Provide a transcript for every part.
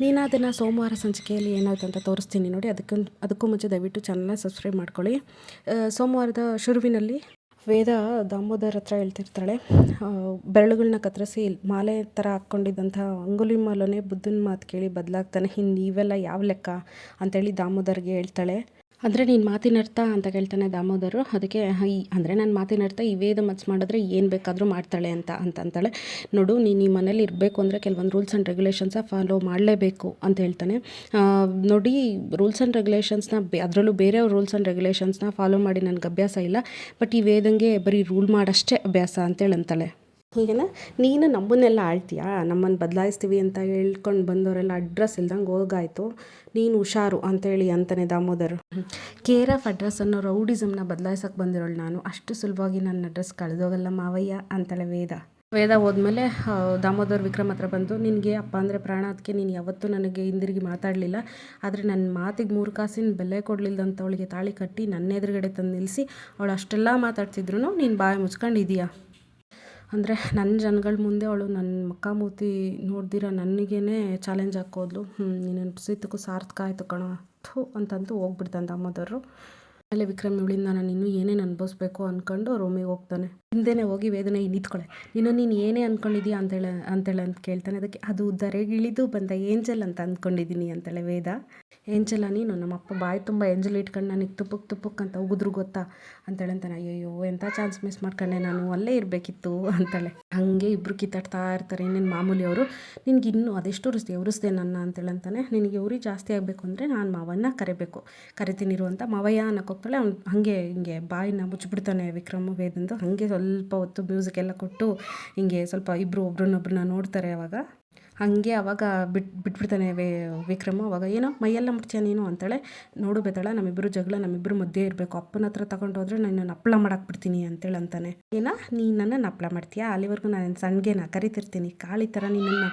ನೀನು ಅದನ್ನು ಸೋಮವಾರ ಸಂಚಿಕೆಯಲ್ಲಿ ಏನಾಯ್ತು ಅಂತ ತೋರಿಸ್ತೀನಿ ನೋಡಿ. ಅದಕ್ಕೆ, ಅದಕ್ಕೂ ಮುಂಚೆ ದಯವಿಟ್ಟು ಚಾನಲ್ನ ಸಬ್ಸ್ಕ್ರೈಬ್ ಮಾಡ್ಕೊಳ್ಳಿ. ಸೋಮವಾರದ ಶುರುವಿನಲ್ಲಿ ವೇದ ದಾಮೋದರ್ ಹತ್ರ ಹೇಳ್ತಿರ್ತಾಳೆ ಬೆರಳುಗಳನ್ನ ಕತ್ತರಿಸಿ ಮಾಲೆ ಥರ ಹಾಕ್ಕೊಂಡಿದ್ದಂಥ ಅಂಗುಲಿ ಮಾಲೋನೇ ಬುದ್ಧನ ಮಾತು ಕೇಳಿ ಬದಲಾಗ್ತಾನೆ. ಇನ್ನು ನೀವೆಲ್ಲ ಯಾವ ಲೆಕ್ಕ ಅಂತೇಳಿ ದಾಮೋದರ್ಗೆ ಹೇಳ್ತಾಳೆ. ಅಂದರೆ ನೀನು ಮಾತಿನ ಅರ್ಥ ಅಂತ ಕೇಳ್ತಾನೆ ದಾಮೋದರು. ಅದಕ್ಕೆ ಈ ಅಂದರೆ ನನ್ನ ಮಾತಿನ ಅರ್ಥ ಈ ವೇದ ಮತ್ಸ್ ಮಾಡಿದ್ರೆ ಏನು ಬೇಕಾದರೂ ಮಾಡ್ತಾಳೆ ಅಂತ ಅಂತ ಅಂತಾಳೆ. ನೋಡು, ನೀನು ಈ ಮನೇಲಿ ಇರಬೇಕು ಅಂದರೆ ಕೆಲವೊಂದು ರೂಲ್ಸ್ ಆ್ಯಂಡ್ ರೆಗ್ಯುಲೇಷನ್ಸ ಫಾಲೋ ಮಾಡಲೇಬೇಕು, ಅಂತ ಹೇಳ್ತಾನೆ. ನೋಡಿ ರೂಲ್ಸ್ ಆ್ಯಂಡ್ ರೆಗ್ಯುಲೇಷನ್ಸ್ನ ಬೇ, ಅದರಲ್ಲೂ ಬೇರೆಯವ್ರ ರೂಲ್ಸ್ ಆ್ಯಂಡ್ ರೆಗ್ಯುಲೇಷನ್ಸ್ನ ಫಾಲೋ ಮಾಡಿ ನನಗೆ ಅಭ್ಯಾಸ ಇಲ್ಲ. ಬಟ್ ಈ ವೇದಂಗೆ ಬರೀ ರೂಲ್ ಮಾಡಷ್ಟೇ ಅಭ್ಯಾಸ ಅಂತೇಳಿ ಹೀಗೇನ ನೀನು ನಮ್ಮನ್ನೆಲ್ಲ ಆಳ್ತೀಯಾ? ನಮ್ಮನ್ನು ಬದಲಾಯಿಸ್ತೀವಿ ಅಂತ ಹೇಳ್ಕೊಂಡು ಬಂದವರೆಲ್ಲ ಅಡ್ರೆಸ್ ಇಲ್ದಂಗೆ ಹೋಗಾಯ್ತು. ನೀನು ಹುಷಾರು ಅಂತೇಳಿ ಅಂತಾನೆ ದಾಮೋದರ್. ಕೇರ್ ಆಫ್ ಅಡ್ರೆಸ್ ಅನ್ನೋ ರೌಡಿಸಮ್ನ ಬದಲಾಯಿಸೋಕೆ ಬಂದಿರೋಳು ನಾನು. ಅಷ್ಟು ಸುಲಭವಾಗಿ ನನ್ನ ಅಡ್ರೆಸ್ ಕಳೆದೋಗಲ್ಲ ಮಾವಯ್ಯ, ಅಂತಾಳೆ ವೇದ. ವೇದ ಹೋದ್ಮೇಲೆ ದಾಮೋದರ್ ವಿಕ್ರಮ್ ಹತ್ರ ಬಂದು, ನಿನಗೆ ಅಪ್ಪ ಅಂದರೆ ಪ್ರಾಣ ಅದಕ್ಕೆ ನೀನು ಯಾವತ್ತೂ ನನಗೆ ಹಿಂದಿರುಗಿ ಮಾತಾಡಲಿಲ್ಲ. ಆದರೆ ನನ್ನ ಮಾತಿಗೆ ಮೂರು ಕಾಸಿನ ಬೆಲೆ ಕೊಡಲಿಲ್ಲದಂತ ಅವಳಿಗೆ ತಾಳಿ ಕಟ್ಟಿ ನನ್ನ ಎದುರುಗಡೆ ತಂದು ನಿಲ್ಲಿಸಿ ಅವಳು ಅಷ್ಟೆಲ್ಲ ಮಾತಾಡ್ತಿದ್ರು ನೀನು ಬಾಯಿ ಮುಚ್ಕೊಂಡಿದೀಯಾ? ಅಂದರೆ ನನ್ನ ಜನಗಳ ಮುಂದೆ ಅವಳು ನನ್ನ ಮುಖಾಮೂತಿ ನೋಡ್ದಿರ ನನಗೇನೆ ಚಾಲೆಂಜ್ ಹಾಕೋದ್ಲು. ಹ್ಞೂ ನೀನು ಸಿದ್ದಕ್ಕೂ ಸಾರ್ಥಕ ಆಯಿತು ಕಣೋ. ಥೂ, ಅಂತಂದು ಹೋಗ್ಬಿಡ್ತಾನೆ ದಾಮೋದರು ಆಮೇಲೆ ವಿಕ್ರಮ್ ಇವಳಿಂದ ನಾನು ಇನ್ನೂ ಏನೇನು ಅನುಭವಿಸ್ಬೇಕು ಅಂದ್ಕೊಂಡು ರೂಮಿಗೆ ಹೋಗ್ತಾನೆ. ಹಿಂದೆನೇ ಹೋಗಿ ವೇದನೆ ನಿಂತ್ಕೊಳೆ ನೀನು ನೀನು ಏನೇ ಅಂದ್ಕೊಂಡಿದ್ದೀಯ ಅಂತೇಳಿ ಅಂತೇಳಿ ಅಂತ ಕೇಳ್ತಾನೆ. ಅದಕ್ಕೆ, ಅದು ಧರೆಗಿಳಿದು ಬಂದ ಏಂಜಲ್ ಅಂತ ಅಂದ್ಕೊಂಡಿದ್ದೀನಿ ಅಂತೇಳೆ ವೇದ. ಏಂಜಲ ನೀನು ನಮ್ಮಪ್ಪ ಬಾಯಿ ತುಂಬ ಏಂಜಲ್ ಇಟ್ಕೊಂಡು ನನಗೆ ತುಪ್ಪಕ್ಕೆ ತುಪ್ಪಕ್ ಅಂತ ಉಗಿದ್ರು ಗೊತ್ತಾ? ಅಂತೇಳಿ ಅಂತಾನೆ, ಅಯ್ಯಯ್ಯೋ, ಎಂಥ ಚಾನ್ಸ್ ಮಿಸ್ ಮಾಡ್ಕೊಂಡೆ ನಾನು, ಅಲ್ಲೇ ಇರಬೇಕಿತ್ತು, ಅಂತಾಳೆ. ಹಾಗೆ ಇಬ್ಬರು ಕಿತ್ತಾಡ್ತಾ ಇರ್ತಾರೆ, ಇನ್ನೇನು ಮಾಮೂಲಿ ಅವರು. ನಿನಗೆ ಇನ್ನೂ ಅದೆಷ್ಟು ಉರಿಸ್ದೆ ಉರಿಸ್ದೆ ನನ್ನ, ಅಂತೇಳಿ ಅಂತಾನೆ. ನಿನಗೆ ಉರಿ ಜಾಸ್ತಿ ಆಗಬೇಕು ಅಂದರೆ ನಾನು ಮಾವನ್ನ ಕರಿಬೇಕು. ಕರಿತೀನಿರುವಂಥ ಮಾವಯ್ಯ ಅನ್ನಕ್ಕೆ ಹೋಗ್ತಾಳೆ, ಅವ್ನು ಹಾಗೆ ಹಿಂಗೆ ಬಾಯಿನ ಮುಚ್ಚಿಬಿಡ್ತಾನೆ ವಿಕ್ರಮ ವೇದಂದು ಹಾಗೆ ಸ್ವಲ್ಪ ಹೊತ್ತು ಮ್ಯೂಸಿಕ್ ಎಲ್ಲ ಕೊಟ್ಟು ಹಿಂಗೆ ಸ್ವಲ್ಪ ಇಬ್ಬರು ಒಬ್ರನ್ನೊಬ್ರನ್ನ ನೋಡ್ತಾರೆ ಅವಾಗ. ಹಾಗೆ ಅವಾಗ ಬಿಟ್ ಬಿಟ್ಬಿಡ್ತಾನೆ ವೇ ವಿಕ್ರಮ್ ಅವಾಗ, ಏನೋ ಮೈಯೆಲ್ಲ ಮುಟ್ತೀಯ ನೀನು ಅಂತಾಳೆ ನೋಡು ಬೇತಾಳ ನಮ್ಮಿಬ್ಬರು ಜಗಳ ನಮ್ಮಿಬ್ಬರು ಮಧ್ಯೆ ಇರಬೇಕು. ಅಪ್ಪನ ಹತ್ರ ತಗೊಂಡು ಹೋದ್ರೆ ನಾನು ಹಪ್ಪಳ ಮಾಡಾಕ್ಬಿಡ್ತೀನಿ ಅಂತೇಳಿ ಅಂತಾನೆ. ಏನ ನೀನು ನನ್ನನ್ನು ಹಪ್ಪಳ ಮಾಡ್ತೀಯಾ? ಅಲ್ಲಿವರೆಗೂ ನಾನು ಸಣ್ಣಗೆನ ಕರಿತಿರ್ತೀನಿ. ಕಾಳಿ ಥರ ನಿನ್ನನ್ನು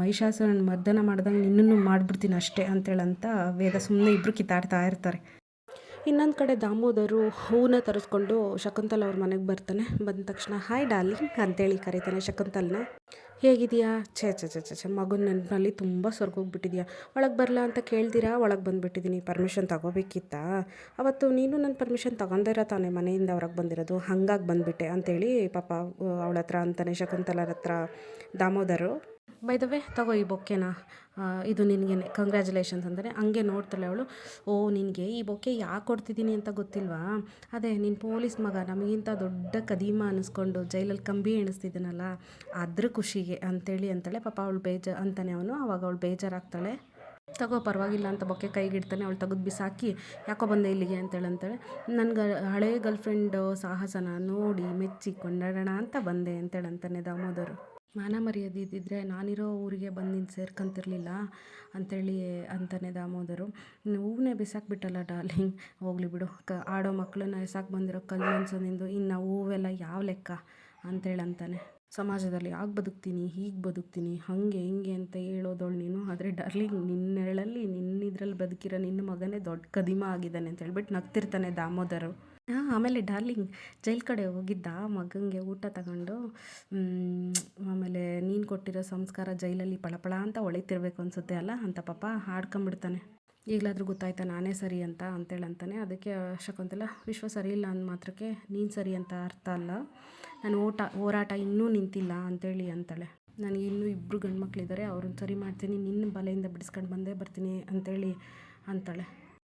ಮಹಿಷಾಸುರನ ಮರ್ದನ ಮಾಡ್ದಂಗೆ ನಿನ್ನನ್ನು ಮಾಡಿಬಿಡ್ತೀನಿ ಅಷ್ಟೇ ಅಂತೇಳಂತ ವೇದ ಸುಮ್ಮನೆ ಇಬ್ಬರು ಕಿತ್ತಾಡ್ತಾ ಇರ್ತಾರೆ. ಇನ್ನೊಂದು ಕಡೆ ದಾಮೋದರು ಹೂವನ್ನ ತರಿಸ್ಕೊಂಡು ಶಕುಂತಲ್ ಅವ್ರ ಮನೆಗೆ ಬರ್ತಾನೆ. ಬಂದ ತಕ್ಷಣ, ಹಾಯ್ ಡಾರ್ಲಿಂಗ್ ಅಂತೇಳಿ ಕರೀತಾನೆ ಶಕುಂತಲನ. ಹೇಗಿದೆಯಾ ಛೇ ಛೇ ಛೇ ಛೇ ಮಗು ಮಗನ ನೆನಪಿನಲ್ಲಿ ತುಂಬ ಸೊರ್ಗೋಗ್ಬಿಟ್ಟಿದ್ಯಾ ಒಳಗೆ ಬರಲಾ ಅಂತ ಕೇಳ್ದಿರಾ? ಒಳಗೆ ಬಂದುಬಿಟ್ಟಿದ್ದೀನಿ. ಪರ್ಮಿಷನ್ ತಗೋಬೇಕಿತ್ತಾ? ಅವತ್ತು ನೀನು ನನ್ನ ಪರ್ಮಿಷನ್ ತಗೊಂಡಿರ ತಾನೇ, ಮನೆಯಿಂದ ಹೊರಗೆ ಬಂದಿರೋದು. ಹಾಗಾಗಿ ಬಂದುಬಿಟ್ಟೆ ಅಂತೇಳಿ ಪಾಪ ಅವಳ ಹತ್ರ ಅಂತಾನೆ ಶಕುಂತಲರ ಹತ್ರ ದಾಮೋದರು ಬೈ ದ ವೇ ತಗೋ ಈ ಬೊಕ್ಕೆನ ಇದು ನಿನಗೇನೆ ಕಂಗ್ರ್ಯಾಚುಲೇಷನ್ಸ್ ಅಂದರೆ ಹಂಗೆ ನೋಡ್ತಾಳೆ ಅವಳು. ಓ, ನಿನಗೆ ಈ ಬೊಕ್ಕೆ ಯಾಕೆ ಕೊಡ್ತಿದ್ದೀನಿ ಅಂತ ಗೊತ್ತಿಲ್ವಾ? ಅದೇ ನಿನ್ನ ಪೊಲೀಸ್ ಮಗ ನಮಗಿಂತ ದೊಡ್ಡ ಕದೀಮ ಅನ್ನಿಸ್ಕೊಂಡು ಜೈಲಲ್ಲಿ ಕಂಬಿ ಎಣಿಸ್ತಿದ್ದೀನಲ್ಲ ಅದ್ರ ಖುಷಿಗೆ ಅಂತೇಳಿ ಅಂತಾಳೆ. ಪಾಪ ಅವಳು ಬೇಜ ಅಂತಾನೆ ಅವನು. ಅವಾಗ ಅವಳು ಬೇಜಾರಾಗ್ತಾಳೆ. ತಗೋ, ಪರವಾಗಿಲ್ಲ ಅಂತ ಬೊಕ್ಕೆ ಕೈಗಿಡ್ತಾನೆ. ಅವಳು ತೆಗೆದು ಬಿಸಾಕಿ ಯಾಕೋ ಬಂದೆ ಇಲ್ಲಿಗೆ ಅಂತೇಳಿ ಅಂತಾಳೆ. ನನ್ಗೆ ಹಳೇ ಗರ್ಲ್ ಫ್ರೆಂಡ್ ಸಾಹಸನ ನೋಡಿ ಮೆಚ್ಚಿ ಕೊಂಡಾಡೋಣ ಅಂತ ಬಂದೆ ಅಂತೇಳಿ ಅಂತಾನೆ ದಾಮೋದರು. ಮಾನ ಮರ್ಯಾದೆ ಇದ್ದಿದ್ರೆ ನಾನಿರೋ ಊರಿಗೆ ಬಂದು ನೀನು ಸೇರ್ಕೊಂತಿರ್ಲಿಲ್ಲ ಅಂತೇಳಿ ಅಂತಾನೆ ದಾಮೋದರು. ಹೂವನ್ನೇ ಬಿಸಾಕ್ಬಿಟ್ಟಲ್ಲ ಡಾರ್ಲಿಂಗ್? ಹೋಗ್ಲಿ ಬಿಡು. ಕ, ಆಡೋ ಮಕ್ಕಳನ್ನ ಎಸಾಕ್ ಬಂದಿರೋ ಕಲ್ಲು ನಿಂದು ಇನ್ನು ಹೂವೆಲ್ಲ ಯಾವ ಲೆಕ್ಕ? ಅಂತೇಳಂತಾನೆ ಸಮಾಜದಲ್ಲಿ ಯಾಕೆ ಬದುಕ್ತೀನಿ, ಹೀಗೆ ಬದುಕ್ತೀನಿ, ಹಾಗೆ ಹಿಂಗೆ ಅಂತ ಹೇಳೋದವಳು ನೀನು. ಆದರೆ ಡಾರ್ಲಿಂಗ್, ನಿನ್ನೆರಳಲ್ಲಿ ನಿನ್ನಿದ್ರಲ್ಲಿ ಬದುಕಿರೋ ನಿನ್ನ ಮಗನೇ ದೊಡ್ಡ ಕದಿಮ ಆಗಿದ್ದಾನೆ ಅಂತ ಹೇಳ್ಬಿಟ್ಟು ನಗ್ತಿರ್ತಾನೆ ದಾಮೋದರು. ಹಾಂ, ಆಮೇಲೆ ಡಾರ್ಲಿಂಗ್ ಜೈಲ್ ಕಡೆ ಹೋಗಿದ್ದ ಮಗನಿಗೆ ಊಟ ತಗೊಂಡು ನೀನು ಕೊಟ್ಟಿರೋ ಸಂಸ್ಕಾರ ಜೈಲಲ್ಲಿ ಪಳಪಳ ಅಂತ ಒಳಿತಿರ್ಬೇಕು ಅನಿಸುತ್ತೆ ಅಲ್ಲ? ಅಂತ ಪಾಪ ಹಾಡ್ಕೊಂಬಿಡ್ತಾನೆ ಈಗಲಾದರೂ ಗೊತ್ತಾಯ್ತಾ ನಾನೇ ಸರಿ ಅಂತ ಅಂತೇಳಿ ಅಂತಾನೆ ಅದಕ್ಕೆ ಶಕುಂತಲ ವಿಶ್ವ ಸರಿ ಇಲ್ಲ ಅಂದ ಮಾತ್ರಕ್ಕೆ ನೀನು ಸರಿ ಅಂತ ಅರ್ಥ ಅಲ್ಲ. ನಾನು ಓಟ, ಹೋರಾಟ ಇನ್ನೂ ನಿಂತಿಲ್ಲ ಅಂತೇಳಿ ಅಂತಾಳೆ. ನನಗೆ ಇನ್ನೂ ಇಬ್ಬರು ಗಂಡು ಮಕ್ಕಳಿದ್ದಾರೆ ಅವ್ರನ್ನ ಸರಿ ಮಾಡ್ತೀನಿ, ನಿನ್ನ ಬಲೆಯಿಂದ ಬಿಡಿಸ್ಕೊಂಡು ಬಂದೇ ಬರ್ತೀನಿ ಅಂತೇಳಿ ಅಂತಾಳೆ.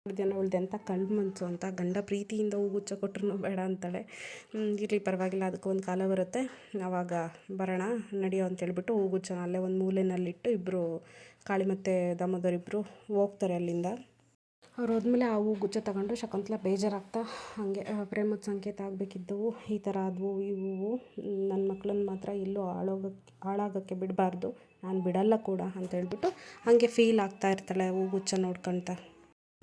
ಜನ ಅಂತ ಕಳ್ಳ ಮನಸ್ಸು ಅಂತ ಗಂಡ ಪ್ರೀತಿಯಿಂದ ಹೂಗುಚ್ಚ ಕೊಟ್ರು ಬೇಡ ಅಂತಾಳೆ. ಇರಲಿ ಪರವಾಗಿಲ್ಲ, ಅದಕ್ಕೆ ಒಂದು ಕಾಲ ಬರುತ್ತೆ. ಆವಾಗ ಬರೋಣ, ನಡೆಯೋ ಅಂತೇಳ್ಬಿಟ್ಟು ಹೂಗುಚ್ಚನ ಅಲ್ಲೇ ಒಂದು ಮೂಲೆಯಲ್ಲಿಟ್ಟು ಇಬ್ಬರು ಕಾಳಿ ಮತ್ತು ದಾಮೋದರ್ ಇಬ್ಬರು ಹೋಗ್ತಾರೆ ಅಲ್ಲಿಂದ. ಅವ್ರು ಹೋದ್ಮೇಲೆ ಆ ಹೂ ಗುಚ್ಚ ತಗೊಂಡು ಶಕುಂತಲ ಬೇಜಾರಾಗ್ತಾ, ಹಾಗೆ ಪ್ರೇಮದ ಸಂಕೇತ ಆಗಬೇಕಿದ್ದವು, ಈ ಥರ ಆದವು ಈ ಹೂವು ನನ್ನ ಮಕ್ಕಳನ್ನ ಮಾತ್ರ ಎಲ್ಲೂ ಹಾಳೋಗಕ್ಕೆ ಹಾಳಾಗೋಕ್ಕೆ ಬಿಡಬಾರ್ದು. ನಾನು ಬಿಡಲ್ಲ ಕೂಡ ಅಂತ ಹೇಳ್ಬಿಟ್ಟು ಹಾಗೆ ಫೀಲ್ ಆಗ್ತಾ ಇರ್ತಾಳೆ ಹೂ ಗುಚ್ಚ ನೋಡ್ಕೊತ.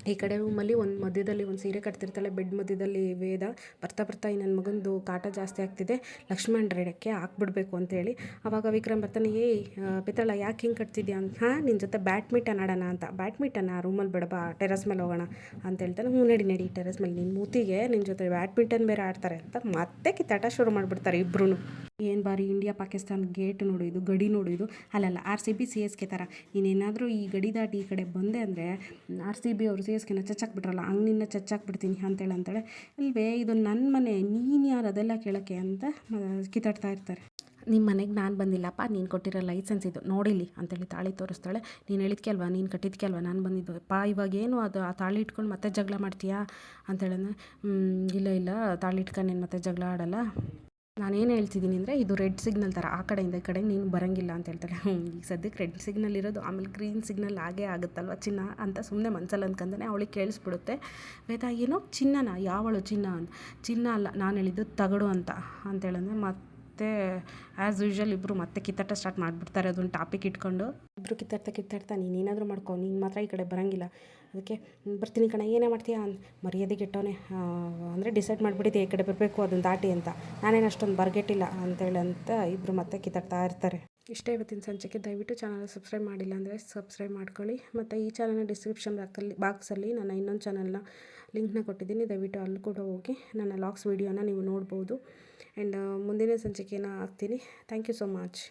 ಈ ಕಡೆ ರೂಮಲ್ಲಿ ಒಂದು ಮಧ್ಯದಲ್ಲಿ ಒಂದು ಸೀರೆ ಕಟ್ತಿರ್ತಾಳೆ, ಬೆಡ್ ಮಧ್ಯದಲ್ಲಿ ವೇದ. ಬರ್ತಾ ಬರ್ತಾ ಈ ನನ್ನ ಮಗಂದು ಕಾಟ ಜಾಸ್ತಿ ಆಗ್ತಿದೆ ಲಕ್ಷ್ಮಣ್ ರೇಡಕ್ಕೆ ಹಾಕ್ಬಿಡ್ಬೇಕು ಅಂತೇಳಿ ಅವಾಗ ವಿಕ್ರಮ್ ಬರ್ತಾನೆ, ಏಯ್ ಪಿತಳ ಯಾಕೆ ಹಿಂಗೆ ಕಟ್ತಿದ್ಯಾ? ಅಂತ, ಹಾಂ ನಿನ್ನ ಜೊತೆ ಬ್ಯಾಟ್ಮಿಟನ್ ಆಡೋಣ ಅಂತ. ಬ್ಯಾಟ್ಮಿಟನ್ ಆ ರೂಮಲ್ಲಿ ಬೇಡ, ಬಾ, ಟೆರಸ್ ಮೇಲೆ ಹೋಗೋಣ. ಅಂತ ಹೇಳ್ತಾನೆ, ಹ್ಞೂ, ನಡಿ ನಡಿ, ಟೆರಸ್ ಮೇಲೆ ನಿನ್ನ ಮೂತಿಗೆ ನಿನ್ನ ಜೊತೆ ಬ್ಯಾಡ್ಮಿಂಟನ್ ಬೇರೆ ಆಡ್ತಾರೆ ಅಂತ ಮತ್ತೆ ಕಿತ್ತಾಟ ಶುರು ಮಾಡಿಬಿಡ್ತಾರೆ ಇಬ್ಬರೂ ಏನು ಬಾರಿ ಇಂಡಿಯಾ, ಪಾಕಿಸ್ತಾನ ಗೇಟ್ ನೋಡು ಇದು, ಗಡಿ ನೋಡು ಅಲ್ಲಲ್ಲ, R C B, C S K ಥರ. ನೀನೇನಾದರೂ ಈ ಗಡಿ ದಾಟಿ ಈ ಕಡೆ ಬಂದೆ ಅಂದರೆ, ಆರ್ ಸಿ ಬಿ ಅವರು ಸಿ ಎಸ್ ಚಚ್ಚಾಕ್ ಚಚ್ಚಾಕ್ಬಿಟ್ರಲ್ಲ, ಹಂಗೆ ನಿನ್ನ ಚಚ್ಚಾಕ್ಬಿಡ್ತೀನಿ ಅಂತೇಳಿ ಅಂತೇಳಿ. ಅಲ್ವೇ, ಇದು ನನ್ನ ಮನೆ, ನೀನು ಯಾರು ಅದೆಲ್ಲ ಕೇಳೋಕ್ಕೆ ಅಂತ ಕಿತ್ತಾಡ್ತಾ ಇರ್ತಾರೆ. ನಿಮ್ಮ ಮನೆಗೆ ನಾನು ಬಂದಿಲ್ಲಪ್ಪ, ನೀನು ಕೊಟ್ಟಿರೋ ಲೈಸೆನ್ಸ್ ಇದು ನೋಡಿಲಿ ಅಂತೇಳಿ ತಾಳಿ ತೋರಿಸ್ತಾಳೆ. ನೀನು ಹೇಳಿದ್ಕೆ ಅಲ್ವಾ ನೀನು ಕಟ್ಟಿದ್ಕೆ ಅಲ್ವಾ ನಾನು ಬಂದಿದ್ದು. ಪಾ, ಇವಾಗ ಏನು ಅದು, ಆ ತಾಳಿ ಇಟ್ಕೊಂಡು ಮತ್ತೆ ಜಗಳ ಮಾಡ್ತೀಯಾ? ಅಂತೇಳಂದ್ರೆ ಇಲ್ಲ ಇಲ್ಲ, ತಾಳಿ ಇಟ್ಕೊಂಡು ನೀನು ಮತ್ತೆ ಜಗಳ ಆಡಲ್ಲ. ನಾನೇನು ಹೇಳ್ತಿದ್ದೀನಿ ಅಂದರೆ ಇದು ರೆಡ್ ಸಿಗ್ನಲ್ ಥರ ಆ ಕಡೆಯಿಂದ ಈ ಕಡೆ ನೀನು ಬರೋಂಗಿಲ್ಲ ಅಂತ ಹೇಳ್ತಾರೆ. ಹ್ಞೂ ಈಗ ಸದ್ಯಕ್ಕೆ ರೆಡ್ ಸಿಗ್ನಲ್ ಇರೋದು ಆಮೇಲೆ ಗ್ರೀನ್ ಸಿಗ್ನಲ್ ಆಗೇ ಆಗುತ್ತಲ್ವ ಚಿನ್ನ ಅಂತ ಸುಮ್ಮನೆ ಮನ್ಸಲ್ಲಿ ಅಂದ್ಕೊಂಡೇ ಅವಳಿಗೆ ಕೇಳಿಸ್ಬಿಡುತ್ತೆ. ವೇದ, ಏನೋ ಚಿನ್ನನ? ಯಾವಳು ಚಿನ್ನ ಅಂತ? ಚಿನ್ನ ಅಲ್ಲ, ನಾನು ಹೇಳಿದ್ದು ತಗಡು ಅಂತ. ಅಂತೇಳಂದ್ರೆ ಮತ್ತೆ ಆ್ಯಸ್ ಯೂಶ್ವಲ್ ಇಬ್ಬರು ಮತ್ತೆ ಕಿತ್ತಾಟ ಸ್ಟಾರ್ಟ್ ಮಾಡಿಬಿಡ್ತಾರೆ. ಅದೊಂದು ಟಾಪಿಕ್ ಇಟ್ಕೊಂಡು. ಇಬ್ಬರು ಕಿತ್ತಾಡ್ತಾ ಕಿತ್ತಾಡ್ತಾ ನೀನು ಏನಾದರೂ ಮಾಡ್ಕೊ, ನೀನು ಮಾತ್ರ ಈ ಕಡೆ ಬರೋಂಗಿಲ್ಲ. ಅದಕ್ಕೆ ಬರ್ತೀನಿ ಕಣ, ಏನೇ ಮಾಡ್ತೀಯಾ ಮರ್ಯಾದೆ ಗೆಟ್ಟೋನೆ ಅಂದರೆ ಡಿಸೈಡ್ ಮಾಡಿಬಿಟ್ಟಿದ್ದೆ ಈ ಕಡೆ ಬರಬೇಕು ಅದನ್ನು ದಾಟಿ ಅಂತ. ನಾನೇನು ಅಷ್ಟೊಂದು ಬರ್ಗೆಟ್ಟಿಲ್ಲ ಅಂತೇಳಿ ಅಂತ ಇಬ್ಬರು ಮತ್ತೆ ಕಿತ್ತಾಡ್ತಾ ಇರ್ತಾರೆ. ಇಷ್ಟೇ ಇವತ್ತಿನ ಸಂಚಿಕೆ. ದಯವಿಟ್ಟು ಚಾನಲ್ ಸಬ್ಸ್ಕ್ರೈಬ್ ಮಾಡಿಲ್ಲ ಅಂದರೆ ಸಬ್ಸ್ಕ್ರೈಬ್ ಮಾಡ್ಕೊಳ್ಳಿ. ಮತ್ತು ಈ ಚಾನಲ್ನ ಡಿಸ್ಕ್ರಿಪ್ಷನ್ ಬಾಕಲ್ಲಿ ಬಾಕ್ಸಲ್ಲಿ ನಾನು ಇನ್ನೊಂದು ಚಾನಲ್ನ ಲಿಂಕ್ನ ಕೊಟ್ಟಿದ್ದೀನಿ. ದಯವಿಟ್ಟು ಅಲ್ಲಿ ಕೂಡ ಹೋಗಿ ನನ್ನ ಲಾಕ್ಸ್ ವೀಡಿಯೋನ ನೀವು ನೋಡ್ಬೋದು. ಆ್ಯಂಡ್ ಮುಂದಿನ ಸಂಚಿಕೆನ ಹಾಕ್ತೀನಿ. Thank you so much